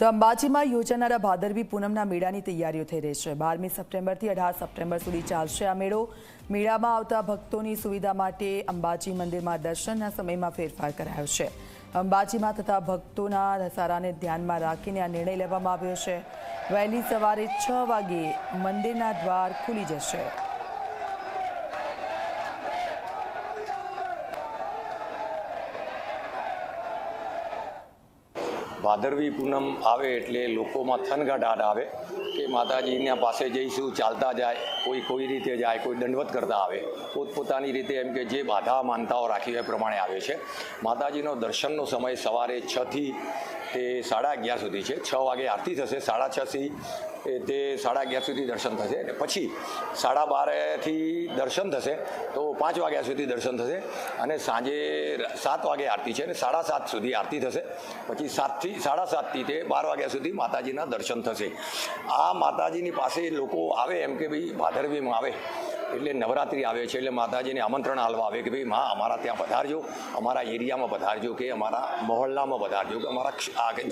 તો અંબાજીમાં યોજાનારા ભાદરવી પૂનમના મેળાની તૈયારીઓ થઈ રહી છે. બારમી સપ્ટેમ્બરથી અઢાર સપ્ટેમ્બર સુધી ચાલશે આ મેળો. મેળામાં આવતા ભક્તોની સુવિધા માટે અંબાજી મંદિરમાં દર્શનના સમયમાં ફેરફાર કરાયો છે. અંબાજીમાં થતા ભક્તોના ધસારાને ધ્યાનમાં રાખીને આ નિર્ણય લેવામાં આવ્યો છે. વહેલી સવારે છ વાગ્યે મંદિરના દ્વાર ખુલી જશે. ભાદરવી પૂનમ આવે એટલે લોકોમાં થનગટાટ આવે કે માતાજીના પાસે જઈશું, ચાલતા જાય, કોઈ કોઈ રીતે જાય, કોઈ દંડવત કરતા આવે. પોતપોતાની રીતે એમ કે જે બાધા, માનતાઓ રાખી હોય પ્રમાણે આવે છે. માતાજીનો દર્શનનો સમય સવારે છથી તે સાડા અગિયાર સુધી છે. છ વાગે આરતી થશે. સાડા છથી એ તે સાડા અગિયાર સુધી દર્શન થશે અને પછી સાડા બારેથી દર્શન થશે તો પાંચ વાગ્યા સુધી દર્શન થશે અને સાંજે સાત વાગે આરતી છે અને સાડા સાત સુધી આરતી થશે. પછી સાતથી સાડા સાતથી તે બાર વાગ્યા સુધી માતાજીના દર્શન થશે. આ માતાજીની પાસે લોકો આવે એમ કે ભાઈ ભાદરવીમાં આવે. એટલે નવરાત્રિ આવે છે એટલે માતાજીને આમંત્રણ હાલવા આવે કે ભાઈ, માં, અમારા ત્યાં પધારજો. અમારા એરિયામાં પધારજો કે અમારા મહોલ્લામાં પધારજો કે અમારા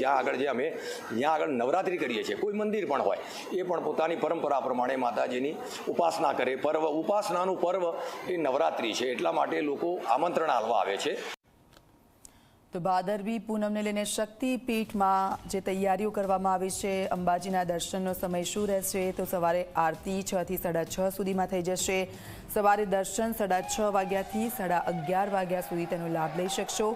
જ્યાં આગળ જે અમે, જ્યાં આગળ નવરાત્રિ કરીએ છીએ, કોઈ મંદિર પણ હોય, એ પણ પોતાની પરંપરા પ્રમાણે માતાજીની ઉપાસના કરે. પર્વ, ઉપાસનાનું પર્વ એ નવરાત્રિ છે. એટલા માટે લોકો આમંત્રણ હાલવા આવે છે. તો ભાદરવી પૂનમને લઈને શક્તિપીઠમાં જે તૈયારીઓ કરવામાં આવી છે, અંબાજીના દર્શનનો સમય શું રહેશે? તો સવારે આરતી છથી સાડા છ સુધીમાં થઈ જશે. સવારે દર્શન સાડા છ વાગ્યાથી સાડા અગિયાર વાગ્યા સુધી તેનો લાભ લઈ શકશો.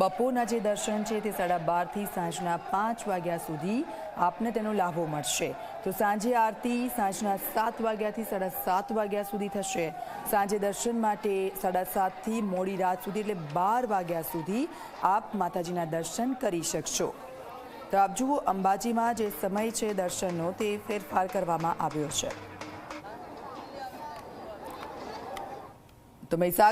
બપોરના જે દર્શન છે તે સાડા બારથી સાંજના પાંચ વાગ્યા સુધી આપને તેનો લાભો મળશે. તો સાંજે આરતી સાંજના સાત વાગ્યાથી સાડા સાત વાગ્યા સુધી થશે. સાંજે દર્શન માટે સાડા સાતથી મોડી રાત સુધી એટલે બાર વાગ્યા સુધી આપ માતાજીના દર્શન કરી શકશો. તો આપ જુઓ અંબાજીમાં જે સમય છે દર્શનનો તે ફેરફાર કરવામાં આવ્યો છે. તો મહીસાગર